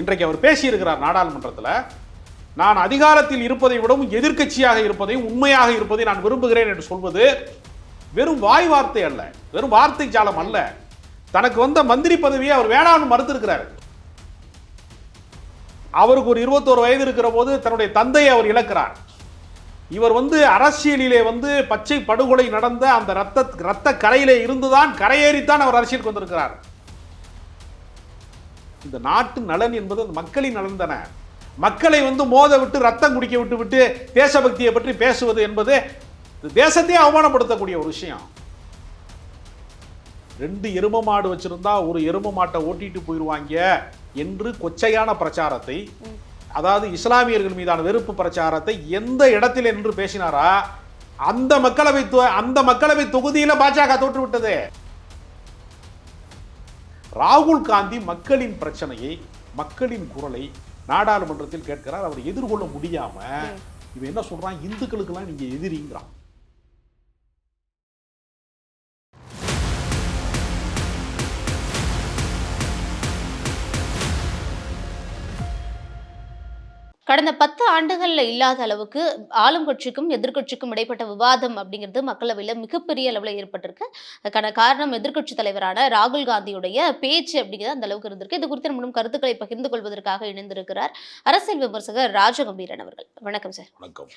இன்றைக்கு அவர் பேசியிருக்கிறார் நாடாளுமன்றத்தில் நான் அதிகாரத்தில் இருப்பதை விடவும் எதிர்க்கட்சியாக இருப்பதையும் உண்மையாக இருப்பதை நான் விரும்புகிறேன் என்று சொல்வது வெறும் வாய் வார்த்தை அல்ல வெறும் வார்த்தை ஜாலம் அல்ல. தனக்கு வந்த மந்திரி பதவியை அவர் வேணாம்னு மறுத்திருக்கிறார். அவருக்கு ஒரு இருபத்தோரு வயது இருக்கிற போது தன்னுடைய தந்தையை அவர் இழக்கிறார். இவர் வந்து அரசியலிலே வந்து பச்சை படுகொலை நடந்த அந்த ரத்த ரத்த கரையிலே இருந்துதான் கரையேறித்தான் அவர் அரசியலுக்கு வந்திருக்கிறார். இந்த நாட்டு நலன் என்பது அந்த மக்களின் நலன் தானே? மக்களை வந்து மோத விட்டு ரத்தம் குடிக்க விட்டு விட்டு தேசபக்தியை பற்றி பேசுவது என்பது தேசத்தையே அவமானப்படுத்தக்கூடிய ஒரு விஷயம். ரெண்டு எரும மாடு வச்சிருந்தா ஒரு எரும மாட்டை ஓட்டிட்டு போயிடுவாங்க என்று கொச்சையான பிரச்சாரத்தை அதாவது இஸ்லாமியர்கள் மீதான வெறுப்பு பிரச்சாரத்தை எந்த இடத்தில் என்று பேசினாரா? அந்த மக்களவை அந்த மக்களவை தொகுதியில பாஜக தோற்று விட்டது ராகுல் காந்தி மக்களின் பிரச்சனையை மக்களின் குரலை நாடாளுமன்றத்தில் கேட்கிறார். அவர் எதிர்கொள்ள முடியாம இவன் என்ன சொல்றான்? இந்துக்களுக்கெல்லாம் நீங்க எதிரிங்கிறான். கடந்த பத்து ஆண்டுகள்ல இல்லாத அளவுக்கு ஆளும் கட்சிக்கும் எதிர்க்கட்சிக்கும் இடைப்பட்ட விவாதம் அப்படிங்கிறது மக்களவையில மிகப்பெரிய அளவுல ஏற்பட்டிருக்கு. அதுக்கான காரணம் எதிர்க்கட்சி தலைவரான ராகுல் காந்தியுடைய பேச்சு அப்படிங்கிறது அந்த அளவுக்கு இருந்திருக்கு. இது குறித்து நம்மளும் கருத்துக்களை பகிர்ந்து கொள்வதற்காக இணைந்திருக்கிறார் அரசியல் விமர்சகர் ராஜகம்பீரன் அவர்கள். வணக்கம் சார். வணக்கம்.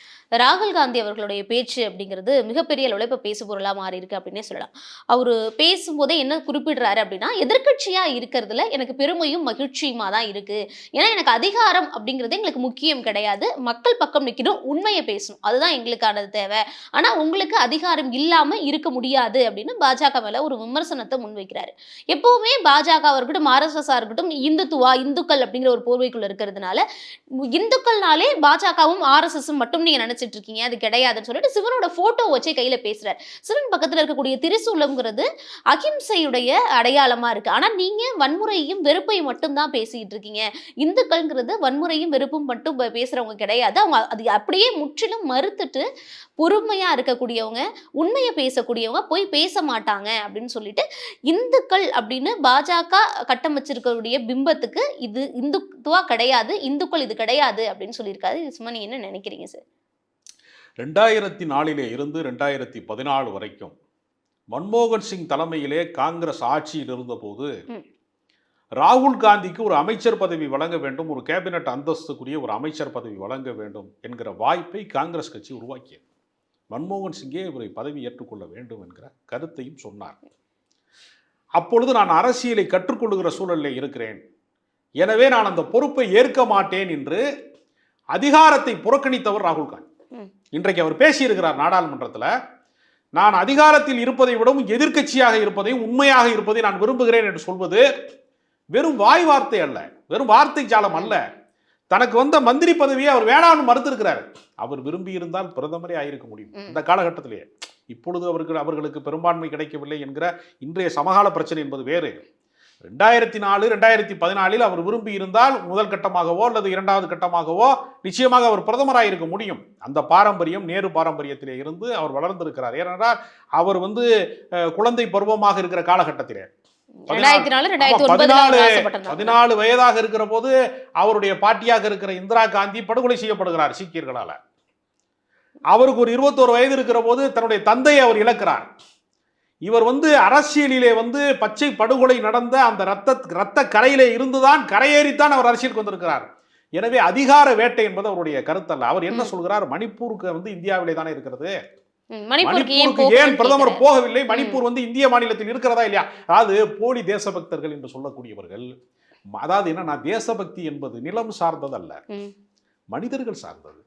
ராகுல் காந்தி அவர்களுடைய பேச்சு அப்படிங்கிறது மிகப்பெரிய அளவில் இப்போ பேசு பொருளாக மாறி இருக்கு அப்படின்னே சொல்லலாம். அவர் பேசும்போதே என்ன குறிப்பிடுறாரு அப்படின்னா எதிர்க்கட்சியா இருக்கிறதுல எனக்கு பெருமையும் மகிழ்ச்சியுமா தான் இருக்கு. ஏன்னா எனக்கு அதிகாரம் அப்படிங்கிறது எங்களுக்கு முக்கியம் கிடையாது. மக்கள் பக்கம் நிற்கணும் உண்மையை பேசணும். அதுதான் எங்களுக்கானது தேவை. ஆனால் உங்களுக்கு அதிகாரம் இல்லாமல் இருக்க முடியாது அப்படின்னு பாஜக மேலே ஒரு விமர்சனத்தை முன்வைக்கிறாரு. எப்பவுமே பாஜகவாக இருக்கட்டும் ஆர்எஸ்எஸ்ஸாக இருக்கட்டும் இந்துத்துவா இந்துக்கள் அப்படிங்கிற ஒரு போர்வைக்குள்ள இருக்கிறதுனால இந்துக்கள்னாலே பாஜகவும் ஆர்எஸ்எஸும் மட்டும் நீங்கள் நினச்சிட்டு இருக்கீங்க. அது கிடையாதுன்னு சொல்லிட்டு சிவனோட ஃபோட்டோ வச்சே கையில் பேசுகிறார் சிவன் பக்கத்தில் இருக்கக்கூடிய திரிசூலம்ங்கிறது அகிம்சையுடைய அடையாளமாக இருக்குது ஆனால் நீங்கள் வன்முறையையும் வெறுப்பையும் மட்டும்தான் பேசிக்கிட்டு இருக்கீங்க. இந்துக்கள்ங்கிறது வன்முறையும் வெறுப்பும் மட்டும் பே- பேசுறவங்க கிடையாது. அவங்க அது அப்படியே முற்றிலும் மறுத்துட்டு பொறுமையா இருக்கக்கூடியவங்க உண்மையை பேசக்கூடியவங்க போய் பேச மாட்டாங்க அப்படின்னு சொல்லிட்டு இந்துக்கள் அப்படின்னு பாஜக கட்டமைச்சிருக்கக்கூடிய பிம்பத்துக்கு இது இந்துத்துவா கிடையாது இந்துக்கள் இது கிடையாது அப்படின்னு சொல்லியிருக்காரு. சும்மா நீங்க என்ன நினைக்கிறீங்க சார் ரெண்டாயிரத்தி நாலிலே இருந்து ரெண்டாயிரத்தி பதினாலு வரைக்கும் மன்மோகன் சிங் தலைமையிலே காங்கிரஸ் ஆட்சியில் இருந்தபோது. ராகுல் காந்திக்கு ஒரு அமைச்சர் பதவி வழங்க வேண்டும் ஒரு கேபினட் அந்தஸ்துக்குரிய ஒரு அமைச்சர் பதவி வழங்க வேண்டும் என்கிற வாய்ப்பை காங்கிரஸ் கட்சி உருவாக்கியது. மன்மோகன் சிங்கே இவரை பதவி ஏற்றுக்கொள்ள வேண்டும் என்கிற கருத்தையும் சொன்னார். அப்பொழுது நான் அரசியலை கற்றுக்கொள்ளுகிற சூழலில் இருக்கிறேன். எனவே நான் அந்த பொறுப்பை ஏற்க மாட்டேன் என்று அதிகாரத்தை புறக்கணித்தவர் ராகுல் காந்தி. இன்றைக்கு அவர் பேசியிருக்கிறார் நாடாளுமன்றத்தில் நான் அதிகாரத்தில் இருப்பதை விடவும் எதிர்க்கட்சியாக இருப்பதையும் உண்மையாக இருப்பதை நான் விரும்புகிறேன் என்று சொல்வது வெறும் வாய் வார்த்தை அல்ல வெறும் வார்த்தை ஜாலம் அல்ல. தனக்கு வந்த மந்திரி பதவியை அவர் வேணாம்னு மறுத்திருக்கிறார். அவர் விரும்பி இருந்தால் பிரதமரே ஆயிருக்க முடியும். இந்த காலகட்டத்திலேயே. இப்பொழுது அவர்கள் அவர்களுக்கு பெரும்பான்மை கிடைக்கவில்லை என்கிற இன்றைய சமகால பிரச்சனை என்பது வேறு. ரெண்டாயிரத்தி நாலு ரெண்டாயிரத்தி பதினாலில் அவர் விரும்பி இருந்தால் முதல் கட்டமாகவோ அல்லது இரண்டாவது கட்டமாகவோ நிச்சயமாக அவர் பிரதமராக இருக்க முடியும். அந்த பாரம்பரியம் நேரு பாரம்பரியத்திலே இருந்து அவர் வளர்ந்திருக்கிறார். ஏனென்றால் அவர் வந்து குழந்தை பருவமாக இருக்கிற காலகட்டத்திலே. பதினாலு வயதாக இருக்கிற போது அவருடைய பாட்டியாக இருக்கிற இந்திரா காந்தி படுகொலை செய்யப்படுகிறார் சீக்கியர்களால. அவருக்கு ஒரு இருபத்தோரு வயது இருக்கிற போது தன்னுடைய தந்தையை அவர் இழக்கிறார். இவர் வந்து அரசியலிலே வந்து பச்சை படுகொலை நடந்த அந்த ரத்த ரத்த கரையிலே இருந்துதான் கரையேறித்தான் அவர் அரசியலுக்கு வந்திருக்கிறார். எனவே அதிகார வேட்டை என்பது அவருடைய கருத்தல்ல. அவர் என்ன. சொல்கிறார்? மணிப்பூருக்கு வந்து இந்தியாவிலே தானே இருக்கிறது? மணிப்பூருக்கு ஏன் பிரதமர். போகவில்லை? மணிப்பூர் வந்து இந்திய மாநிலத்தில் இருக்கிறதா இல்லையா? அதாவது போலி தேசபக்தர்கள் என்று சொல்லக்கூடியவர்கள் அதாவது என்னன்னா தேசபக்தி என்பது நிலம் சார்ந்ததல்ல. மனிதர்கள் சார்ந்தது.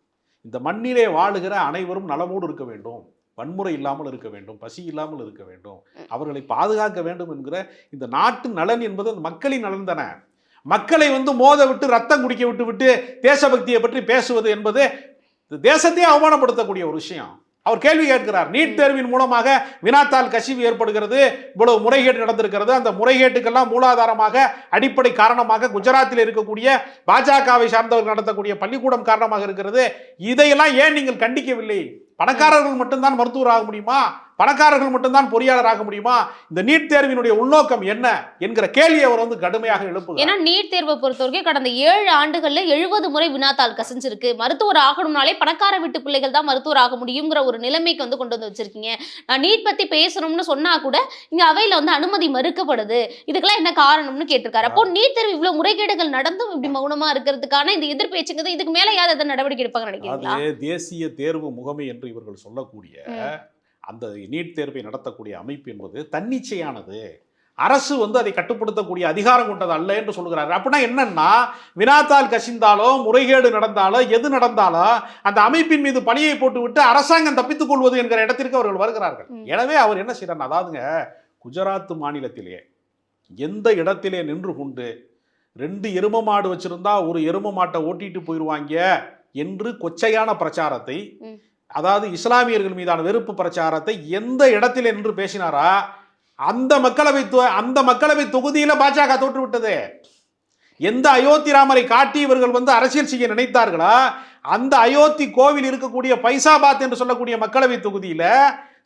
இந்த மண்ணிலே வாழுகிற அனைவரும் நலமோடு இருக்க வேண்டும். வன்முறை இல்லாமல் இருக்க வேண்டும். பசி இல்லாமல் இருக்க வேண்டும். அவர்களை பாதுகாக்க வேண்டும் என்கிற இந்த நாட்டு நலன் என்பது மக்களின் நலன் தானே. மக்களை வந்து மோத விட்டு ரத்தம் குடிக்க விட்டு விட்டு தேசபக்தியை பற்றி பேசுவது என்பது தேசத்தையே அவமானப்படுத்தக்கூடிய ஒரு விஷயம். அவர் கேள்வி கேட்கிறார். நீட் தேர்வின் மூலமாக வினாத்தாள் கசிவு ஏற்படுகிறது. இவ்வளவு முறைகேடு நடந்திருக்கிறது. அந்த முறைகேட்டுக்கெல்லாம் மூலாதாரமாக அடிப்படை காரணமாக குஜராத்தில் இருக்கக்கூடிய பாஜகவை சார்ந்தவர்கள் நடத்தக்கூடிய பள்ளிக்கூடம் காரணமாக இருக்கிறது. இதையெல்லாம் ஏன் நீங்கள் கண்டிக்கவில்லை? பணக்காரர்கள் மட்டும்தான் மருத்துவர் ஆக முடியுமா? பணக்காரர்கள் மட்டும்தான் பொறியாளர் ஆக முடியுமா? இந்த நீட் தேர்வினுடைய உள்நோக்கம் என்ன? என்கிற கேள்வியை அவர் வந்து கடுமையாக எழுப்புகிறார். ஏன்னா நீட் தேர்வை பொறுத்தவரைக்கும் கடந்த ஏழு ஆண்டுகள்ல எழுபது முறை வினாத்தாள் கசிஞ்சிருக்கு. மருத்துவர் ஆகணும்னாலே பணக்கார வீட்டு பிள்ளைகள் தான் மருத்துவர் ஆக முடியுங்கிற ஒரு நிலைமைக்கு வந்து கொண்டு வந்து வச்சிருக்கீங்க. நான் நீட் பத்தி பேசணும்னு சொன்னா கூட இங்க அவையில வந்து அனுமதி மறுக்கப்படுது. இதுக்கெல்லாம் என்ன காரணம்னு கேட்டிருக்காரு. அப்போ நீட் தேர்வு இவ்வளவு முறைகேடுகள் நடந்தும் இப்படி மௌனமா இருக்கிறதுக்கான இந்த எதிர்பேச்சுங்கிறது இதுக்கு மேல யார் எதாவது நடவடிக்கை எடுப்பாங்க நினைக்கிறீங்களா? தேசிய தேர்வு முகமை என்று இவர்கள் சொல்லக்கூடிய. அந்த நீட் தேர்வை நடத்தக்கூடிய அமைப்பு என்பது தன்னிச்சையானது அரசு வந்து அதை கட்டுப்படுத்தக்கூடிய அதிகாரம் கொண்டது அல்ல என்று சொல்கிறார் அப்படின்னா என்னன்னா வினாத்தால் கசிந்தாலோ முறைகேடு நடந்தாலோ எது நடந்தாலோ அந்த அமைப்பின் மீது பழியை போட்டுவிட்டு அரசாங்கம் தப்பித்துக் கொள்வது என்கிற இடத்திற்கு அவர்கள் வருகிறார்கள். எனவே அவர் என்ன செய்யறார் அதாவதுங்க குஜராத் மாநிலத்திலே எந்த இடத்திலே நின்று கொண்டு ரெண்டு எரும மாடு வச்சிருந்தா ஒரு எரும மாட்டை ஓட்டிட்டு போயிடுவாங்க என்று கொச்சையான பிரச்சாரத்தை. அதாவது இஸ்லாமியர்கள் மீதான வெறுப்பு பிரச்சாரத்தை எந்த இடத்தில் என்று பேசினாரா? அந்த மக்களவை அந்த மக்களவை தொகுதியில பாஜக தோற்றுவிட்டது. எந்த அயோத்தி ராமரை காட்டி இவர்கள் வந்து அரசியல் செய்ய நினைத்தார்களா? அந்த அயோத்தி கோவில் இருக்கக்கூடிய பைசாபாத் என்று சொல்லக்கூடிய மக்களவை தொகுதியில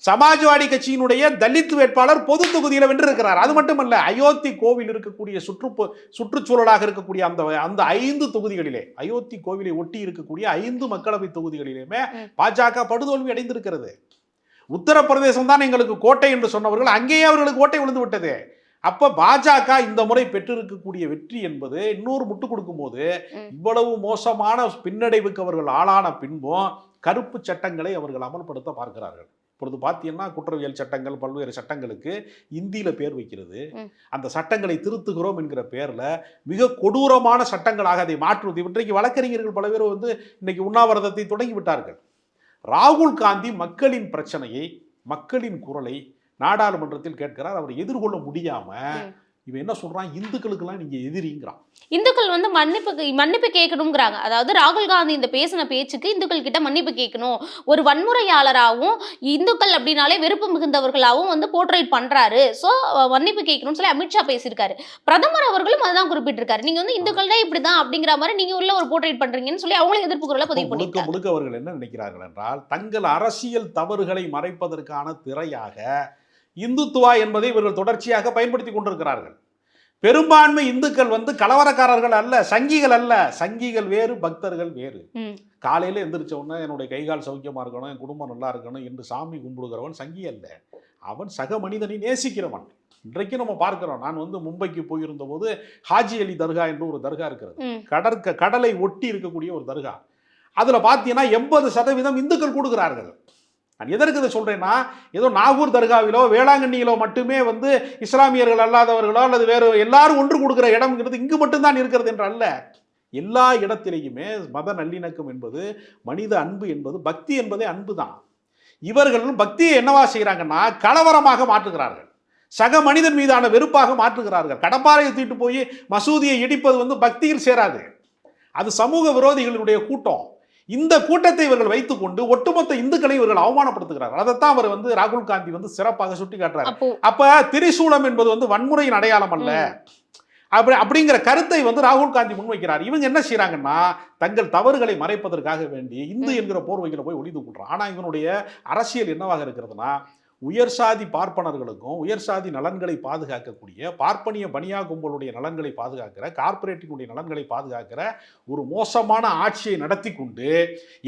சமாஜ்வாடி கட்சியினுடைய தலித் வேட்பாளர் பொது தொகுதியில வென்றிருக்கிறார் அது மட்டுமல்ல அயோத்தி கோவில் இருக்கக்கூடிய சுற்றுப்பு சுற்றுச்சூழலாக இருக்கக்கூடிய அந்த அந்த ஐந்து தொகுதிகளிலே அயோத்தி கோவிலை ஒட்டி இருக்கக்கூடிய ஐந்து மக்களவை தொகுதிகளிலுமே. பாஜக படுதோல்வி அடைந்திருக்கிறது உத்தரப்பிரதேசம் தான் எங்களுக்கு கோட்டை என்று சொன்னவர்கள் அங்கேயே அவர்களுக்கு கோட்டை விழுந்து விட்டது அப்ப பாஜக இந்த முறை பெற்றிருக்கக்கூடிய வெற்றி என்பது இன்னொரு முட்டு கொடுக்கும் போது ம். இவ்வளவு மோசமான பின்னடைவுக்கு அவர்கள் ஆளான பின்பும் கருப்பு சட்டங்களை அவர்கள் அமல்படுத்த பார்க்கிறார்கள் இப்பொழுது பார்த்தீங்கன்னா குற்றவியல் சட்டங்கள் பல்வேறு சட்டங்களுக்கு இந்தியில பேர் வைக்கிறது. அந்த சட்டங்களை திருத்துகிறோம் என்கிற பேர்ல மிக கொடூரமான சட்டங்களாக அதை மாற்றுவது இன்றைக்கு வழக்கறிஞர்கள் பல பேர் வந்து இன்னைக்கு உண்ணாவிரதத்தை தொடங்கி விட்டார்கள் ராகுல் காந்தி மக்களின் பிரச்சனையை மக்களின் குரலை நாடாளுமன்றத்தில் கேட்கிறார் அவர் எதிர்கொள்ள முடியாம ம். இவன் என்ன சொல்றான்? இந்துக்களுக்கெல்லாம் நீங்க எதிரிங்கிறான். இந்துக்கள் வந்து மன்னிப்பு மன்னிப்பு கேட்கணுங்கிறாங்க. அதாவது ராகுல் காந்தி இந்த பேசின பேச்சுக்கு இந்துக்கள் கிட்ட மன்னிப்பு கேட்கணும். ஒரு வன்முறையாளராகவும் இந்துக்கள் அப்படின்னாலே வெறுப்பு மிகுந்தவர்களாகவும் வந்து போர்ட்ரேட் பண்றாரு. ஸோ மன்னிப்பு கேட்கணும்னு சொல்லி அமித்ஷா பேசியிருக்காரு. பிரதமர் அவர்களும் அதுதான் குறிப்பிட்டிருக்காரு. நீங்க வந்து இந்துக்கள் தான் இப்படிதான் அப்படிங்கிற மாதிரி நீங்க உள்ள ஒரு போர்ட்ரேட் பண்றீங்கன்னு சொல்லி அவங்களும் எதிர்ப்பு குரலை பதிவு முழுக்க முழுக்க அவர்கள் என்ன நினைக்கிறார்கள் என்றால் தங்கள் அரசியல் தவறுகளை மறைப்பதற்கான திரையாக இந்துத்துவா என்பதை இவர்கள் தொடர்ச்சியாக பயன்படுத்தி கொண்டிருக்கிறார்கள். பெரும்பான்மை இந்துக்கள் வந்து கலவரக்காரர்கள் அல்ல சங்கிகள் அல்ல. சங்கிகள் வேறு பக்தர்கள் வேறு. காலையில எந்திரிச்ச உடனே என்னுடைய கைகால் சௌக்கியமா இருக்கணும் என் குடும்பம் நல்லா இருக்கணும் என்று சாமி கும்பிடுகிறவன் சங்கி அல்ல. அவன் சக மனிதனை நேசிக்கிறவன். இன்றைக்கு நம்ம பார்க்கிறோம். நான் வந்து மும்பைக்கு போயிருந்த போது ஹாஜி அலி தர்கா என்று ஒரு தர்கா இருக்கிறது. கடற்க கடலை ஒட்டி இருக்கக்கூடிய ஒரு தர்கா. அதுல பார்த்தீங்கன்னா எண்பது சதவீதம் இந்துக்கள் கொடுக்கிறார்கள் நான் எதற்கு இதை சொல்கிறேன்னா ஏதோ நாகூர் தர்காவிலோ வேளாங்கண்ணியிலோ மட்டுமே வந்து இஸ்லாமியர்கள் அல்லாதவர்களோ அல்லது வேறு எல்லாரும் ஒன்று கொடுக்குற இடம்ங்கிறது இங்கு மட்டும்தான் இருக்கிறது என்று அல்ல. எல்லா இடத்திலேயுமே மத நல்லிணக்கம் என்பது மனித அன்பு என்பது பக்தி என்பதே அன்பு தான் இவர்கள் பக்தியை என்னவா செய்கிறாங்கன்னா கலவரமாக மாற்றுகிறார்கள். சக மனிதன் மீதான வெறுப்பாக மாற்றுகிறார்கள். கடப்பாறையை தூக்கிட்டு போய் மசூதியை இடிப்பது வந்து பக்தியில் சேராது. அது சமூக விரோதிகளுடைய கூட்டம். இந்த கூட்டத்தை இவர்கள் வைத்துக்கொண்டு ஒட்டுமொத்த இந்துக்களை இவர்கள் அவமானப்படுத்துகிறார்கள். அதைத்தான் அவர் வந்து ராகுல் காந்தி வந்து சிறப்பாக சுட்டி காட்டுறாரு அப்போ திரிசூலம் என்பது வந்து வன்முறையின் அடையாளம் அல்ல. அப்படி அப்படிங்கிற கருத்தை வந்து ராகுல் காந்தி முன்வைக்கிறார். இவங்க என்ன செய்றாங்கன்னா தங்கள் தவறுகளை மறைப்பதற்காக வேண்டி இந்து. என்கிற போர்வைகளை போய் ஒளிந்து கொள்றான் ஆனா இவனுடைய அரசியல் என்னவாக இருக்கிறதுனா உயர் சாதி பார்ப்பனர்களுக்கும் உயர் சாதி நலன்களை பாதுகாக்கக்கூடிய பார்ப்பனிய பனியா கும்பலுடைய நலன்களை பாதுகாக்கிற கார்ப்பரேட்டினுடைய நலன்களை பாதுகாக்கிற ஒரு மோசமான ஆட்சியை நடத்தி கொண்டு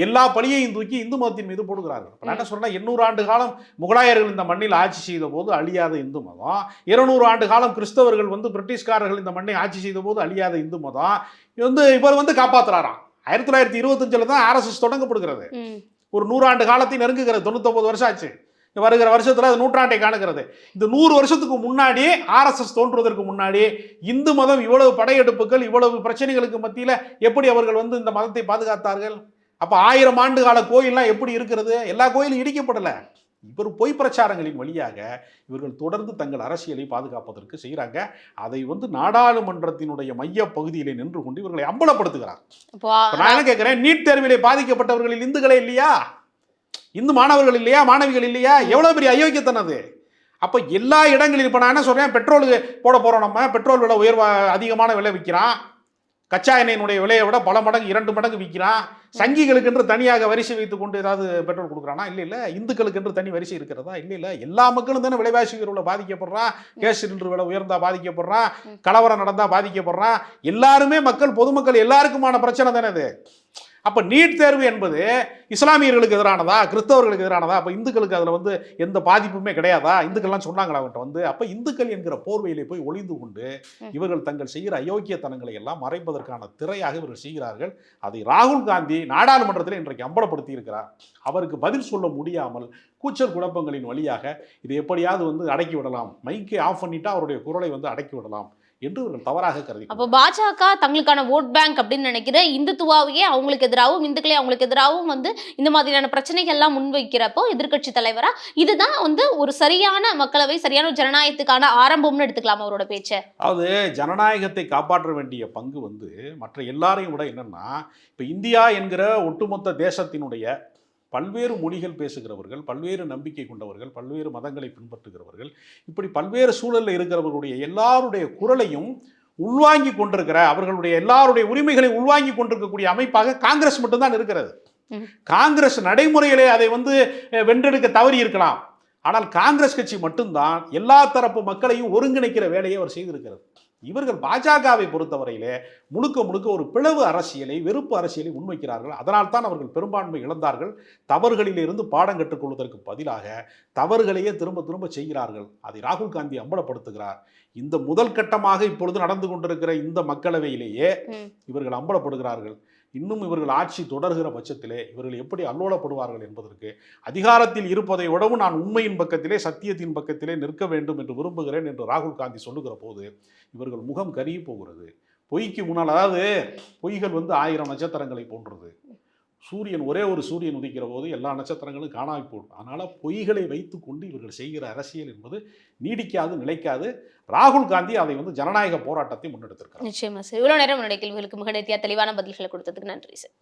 எல்லா பழியையும் தூக்கி இந்து மதத்தின் மீது போடுகிறார்கள். இப்ப என்ன சொல்றேன் எண்ணூறு ஆண்டு காலம் முகலாயர்கள் இந்த மண்ணில் ஆட்சி செய்த போது அழியாத இந்து மதம். இருநூறு ஆண்டு காலம் கிறிஸ்தவர்கள் வந்து பிரிட்டிஷ்காரர்கள் இந்த மண்ணை ஆட்சி செய்த போது அழியாத இந்து மதம். வந்து இவர் வந்து காப்பாத்துறாராம். ஆயிரத்தி தொள்ளாயிரத்தி இருபத்தஞ்சில் தான் ஆர்எஸ்எஸ் தொடங்கப்படுகிறது. ஒரு நூறாண்டு காலத்தை நெருங்குகிறது. தொண்ணூத்தொம்பது வருஷம் ஆச்சு. வருகிற வருஷத்துல அது நூற்றாண்டை காணுகிறது. இந்த நூறு வருஷத்துக்கு முன்னாடி ஆர்எஸ்எஸ் தோன்றுவதற்கு முன்னாடி இந்து மதம் இவ்வளவு படையெடுப்புகள் இவ்வளவு பிரச்சனைகளுக்கு மத்தியில எப்படி அவர்கள் வந்து இந்த மதத்தை பாதுகாத்தார்கள்? அப்ப ஆயிரம் ஆண்டு கால கோயில்லாம் எப்படி இருக்கிறது? எல்லா கோயிலும் இடிக்கப்படல. இவர் பொய் பிரச்சாரங்களின் வழியாக இவர்கள் தொடர்ந்து தங்கள் அரசியலை பாதுகாப்பதற்கு செய்கிறாங்க அதை வந்து நாடாளுமன்றத்தினுடைய மைய பகுதியிலே நின்று கொண்டு இவர்களை அம்பலப்படுத்துகிறார். நான் என்ன கேட்கிறேன் நீட் தேர்விலே பாதிக்கப்பட்டவர்களில் இந்துக்களே இல்லையா? இந்து மாணவர்கள் இல்லையா மாணவிகள் இல்லையா? எவ்வளோ பெரிய அயோக்கியத்தனம் அது. அப்போ எல்லா இடங்களிலும் இப்போ நான் என்ன சொல்கிறேன் பெட்ரோலுக்கு போட போகிறோம் நம்ம. பெட்ரோல் விலை உயர்வா அதிகமான விலை விற்கிறான். கச்சா எண்ணெயினுடைய விலையை விட பல மடங்கு இரண்டு மடங்கு விற்கிறான். சங்கிகளுக்கென்று தனியாக வரிசை வைத்து கொண்டு ஏதாவது பெட்ரோல் கொடுக்குறானா? இல்லை இல்லை. இந்துக்களுக்கென்று தனி வரிசை இருக்கிறதா? இல்லை இல்லை. எல்லா மக்களும் தானே விலைவாசி உயர்வில் பாதிக்கப்படுறான். கேஸ் சிலிண்டர் விலை உயர்ந்தா பாதிக்கப்படுறான். கலவரம் நடந்தால் பாதிக்கப்படுறான். எல்லாருமே மக்கள் பொதுமக்கள் எல்லாருக்குமான பிரச்சனை தானே இது அப்ப நீட் தேர்வு என்பது இஸ்லாமியர்களுக்கு எதிரானதா கிறிஸ்தவர்களுக்கு எதிரானதா? அப்ப இந்துக்களுக்கு அதுல வந்து எந்த பாதிப்புமே கிடையாதா? இந்துக்கள்லாம் சொன்னாங்களா அவன்கிட்ட வந்து? அப்ப இந்துக்கள் என்கிற போர்வையிலே போய் ஒளிந்து கொண்டு. இவர்கள் தங்கள் செய்கிற அயோக்கியத்தனங்களை எல்லாம் மறைப்பதற்கான திரையாக இவர்கள் செய்கிறார்கள். அதை ராகுல் காந்தி நாடாளுமன்றத்தில் இன்றைக்கு அம்பலப்படுத்தி இருக்கிறார் அவருக்கு பதில் சொல்ல முடியாமல் கூச்சல் குழப்பங்களின் வழியாக இதை எப்படியாவது வந்து அடக்கி விடலாம். மைக்கை ஆஃப் பண்ணிட்டா அவருடைய குரலை வந்து அடக்கி விடலாம். என்று தவறாக கருதி அப்போ பாஜக தங்களுக்கான ஓட் பேங்க் அப்படின்னு நினைக்கிற இந்துத்துவாவையே அவங்களுக்கு எதிராகவும் இந்துக்களே அவங்களுக்கு எதிராகவும் வந்து இந்த மாதிரியான பிரச்சனைகள் எல்லாம் முன்வைக்கிறப்போ எதிர்க்கட்சி தலைவரா இதுதான் வந்து ஒரு சரியான மக்களவை சரியான ஜனநாயகத்துக்கான ஆரம்பம்னு எடுத்துக்கலாம் அவரோட பேச்சை. அதாவது ஜனநாயகத்தை காப்பாற்ற வேண்டிய பங்கு வந்து மற்ற எல்லாரையும் விட என்னன்னா இப்போ இந்தியா என்கிற ஒட்டுமொத்த தேசத்தினுடைய பல்வேறு மொழிகள் பேசுகிறவர்கள் பல்வேறு நம்பிக்கை கொண்டவர்கள் பல்வேறு மதங்களை பின்பற்றுகிறவர்கள் இப்படி பல்வேறு சூழலில் இருக்கிறவர்களுடைய எல்லாருடைய குரலையும் உள்வாங்கி கொண்டிருக்கிற அவர்களுடைய எல்லாருடைய உரிமைகளை உள்வாங்கி கொண்டிருக்கக்கூடிய அமைப்பாக காங்கிரஸ் மட்டும்தான் இருக்கிறது. காங்கிரஸ் நடைமுறையிலே அதை வந்து வென்றெடுக்க தவறி இருக்கலாம். ஆனால் காங்கிரஸ் கட்சி மட்டும்தான் எல்லா தரப்பு மக்களையும் ஒருங்கிணைக்கிற வேலையை அவர் செய்திருக்கிறது. இவர்கள் பாஜகவை பொறுத்தவரையிலே முழுக்க முழுக்க ஒரு பிளவு அரசியலை வெறுப்பு அரசியலை முன்வைக்கிறார்கள். அதனால்தான் அவர்கள் பெரும்பான்மை இழந்தார்கள். தவறுகளிலிருந்து பாடம் கற்றுக்கொள்வதற்கு பதிலாக தவறுகளையே திரும்ப திரும்ப செய்கிறார்கள். அதை ராகுல் காந்தி அம்பலப்படுத்துகிறார். இந்த முதல் கட்டமாக இப்பொழுது நடந்து கொண்டிருக்கிற இந்த மக்களவையிலேயே. இவர்கள் அம்பலப்படுகிறார்கள். இன்னும் இவர்கள் ஆட்சி தொடர்கிற பட்சத்திலே இவர்கள் எப்படி அல்லோலப்படுவார்கள் என்பதற்கு அதிகாரத்தில் இருப்பதை விடவும் நான் உண்மையின் பக்கத்திலே சத்தியத்தின் பக்கத்திலே நிற்க வேண்டும் என்று விரும்புகிறேன் என்று ராகுல் காந்தி சொல்லுகிற போது இவர்கள் முகம் கருகி போகிறது. பொய்க்கு முன்னால் அதாவது பொய்கள் வந்து ஆயிரம் நட்சத்திரங்களை போன்றது. சூரியன் ஒரே ஒரு சூரியன் உதிக்கிற போது எல்லா நட்சத்திரங்களும் காணாமல் போடும். அதனால் பொய்களை வைத்துக்கொண்டு இவர்கள் செய்கிற அரசியல் என்பது நீடிக்காது நிலைக்காது. ராகுல் காந்தி அதை வந்து ஜனநாயக போராட்டத்தை முன்னெடுத்திருக்கிறார். நிச்சயமா சார். இவ்வளோ நேரம் என்னுடைய கேள்விகளுக்கு மிக தெளிவான பதில்களை கொடுத்ததுக்கு நன்றி சார்.